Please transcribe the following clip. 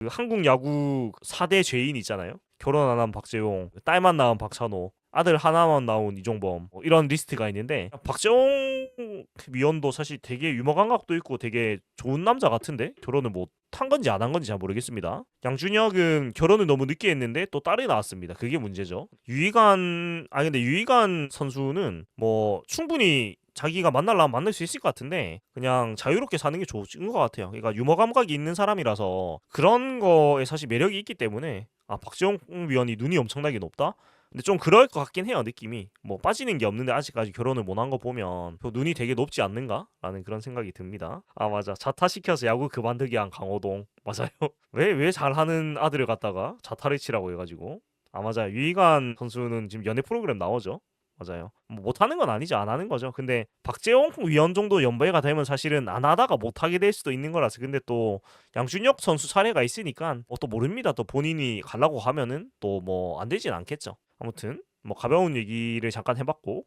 그 한국 야구 4대 죄인 있잖아요. 결혼 안 한 박재용, 딸만 낳은 박찬호, 아들 하나만 낳은 이종범 뭐 이런 리스트가 있는데 박재홍 위원도 사실 되게 유머 감각도 있고 되게 좋은 남자 같은데 결혼을 못한 건지 안 한 건지 잘 모르겠습니다. 양준혁은 결혼을 너무 늦게 했는데 또 딸이 나왔습니다. 그게 문제죠. 유희관 아니 근데 유희관 선수는 뭐 충분히 자기가 만날라면 만날 수 있을 것 같은데 그냥 자유롭게 사는 게 좋은 것 같아요. 그러니까 유머 감각이 있는 사람이라서 그런 거에 사실 매력이 있기 때문에 아 박지영 위원이 눈이 엄청나게 높다. 근데 좀 그럴 것 같긴 해요 느낌이. 뭐 빠지는 게 없는데 아직까지 결혼을 못 한 거 보면 그 눈이 되게 높지 않는가라는 그런 생각이 듭니다. 아 맞아. 자타시켜서 야구 그만두기 한 강호동. 맞아요. 왜 왜 잘하는 아들을 갖다가 자타를 치라고 해가지고. 아 맞아요. 유희관 선수는 지금 연애 프로그램 나오죠 맞아요. 뭐 못하는 건 아니죠. 안 하는 거죠. 근데 박재홍 위원 정도 연배가 되면 사실은 안 하다가 못하게 될 수도 있는 거라서 근데 또 양준혁 선수 사례가 있으니까 뭐 또 모릅니다. 또 본인이 가려고 하면은 또 뭐 안 되진 않겠죠. 아무튼 뭐 가벼운 얘기를 잠깐 해봤고